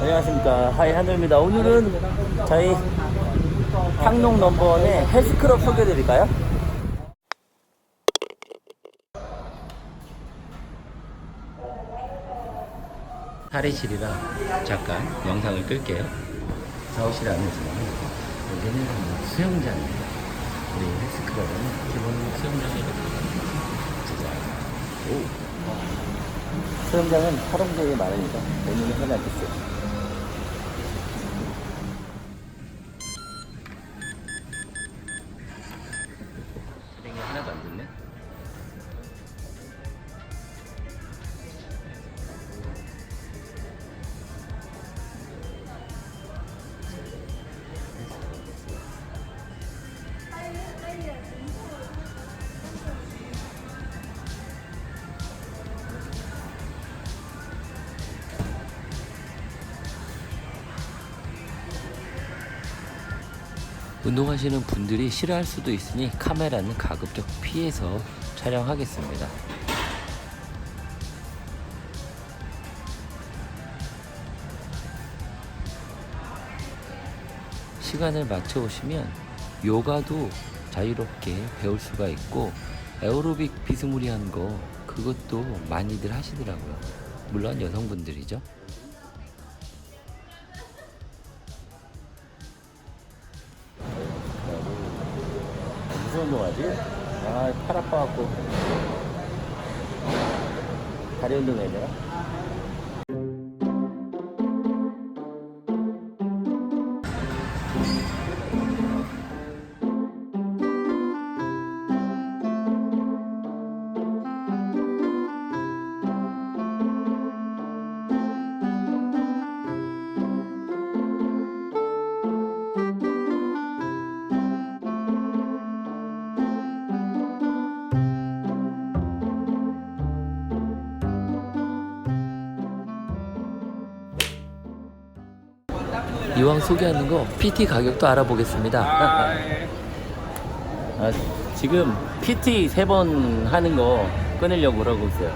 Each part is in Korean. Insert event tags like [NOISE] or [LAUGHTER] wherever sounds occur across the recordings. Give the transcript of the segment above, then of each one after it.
안녕하십니까. 하이 하늘입니다. 오늘은 저희 향농 넘버원의 헬스클럽 소개해 드릴까요? 탈의실이라 잠깐 영상을 끌게요. 샤워실 안에지만 여기는 수영장입니다 우리 헬스클럽은 기본 수영장이 오. 수영장은 활용도에 많으니까 본인이 편히 앉겠어요 운동하시는 분들이 싫어할 수도 있으니 카메라는 가급적 피해서 촬영하겠습니다. 시간을 맞춰 오시면 요가도 자유롭게 배울 수가 있고 에어로빅 비스무리한 거 그것도 많이들 하시더라고요. 물론 여성분들이죠. 운동하지? 아, 팔 아파갖고. 다리 운동 해야 되나? 이왕 소개하는 거 PT 가격도 알아보겠습니다. 아, 지금 PT 세 번 하는 거 끊으려고 그러고 있어요.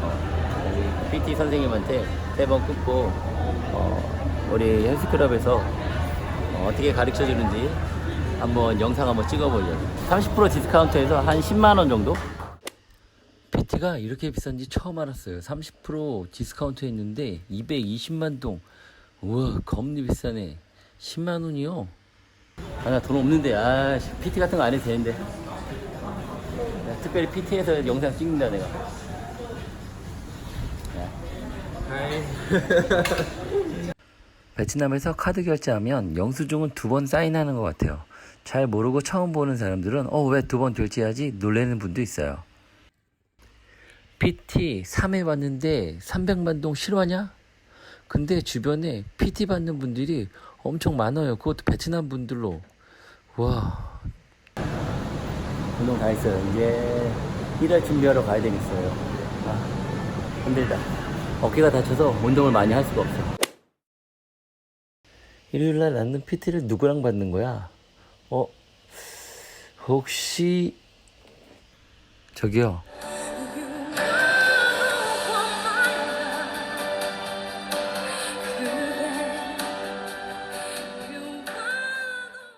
어, 우리 PT 선생님한테 세 번 끊고 어, 우리 헬스클럽에서 어, 떻게 가르쳐 주는지 한번 영상 한번 찍어보려고. 30% 디스카운트에서 한 10만 원 정도? PT가 이렇게 비싼지 처음 알았어요. 30% 디스카운트 했는데 220만 동. 우와, 겁니 비싸네. 10만 원이요? 아, 나 돈 없는데. 아, 씨, PT 같은 거 안 해도 되는데. 야, 특별히 PT에서 영상 찍는다, 내가. 야. [LAUGHS] 베트남에서 카드 결제하면 영수증은 두 번 사인하는 것 같아요. 잘 모르고 처음 보는 사람들은 어, 왜 두 번 결제하지? 놀라는 분도 있어요. PT 3회 받는데 300만 동 실화냐? 근데 주변에 PT 받는 분들이 엄청 많아요. 그것도 베트남 분들로. 와. 운동 다 했어요. 이제 일할 준비하러 가야 되겠어요. 아, 힘들다. 어깨가 다쳐서 운동을 많이 할 수가 없어. 일요일 날 나는 PT를 누구랑 받는 거야? 어, 혹시, 저기요.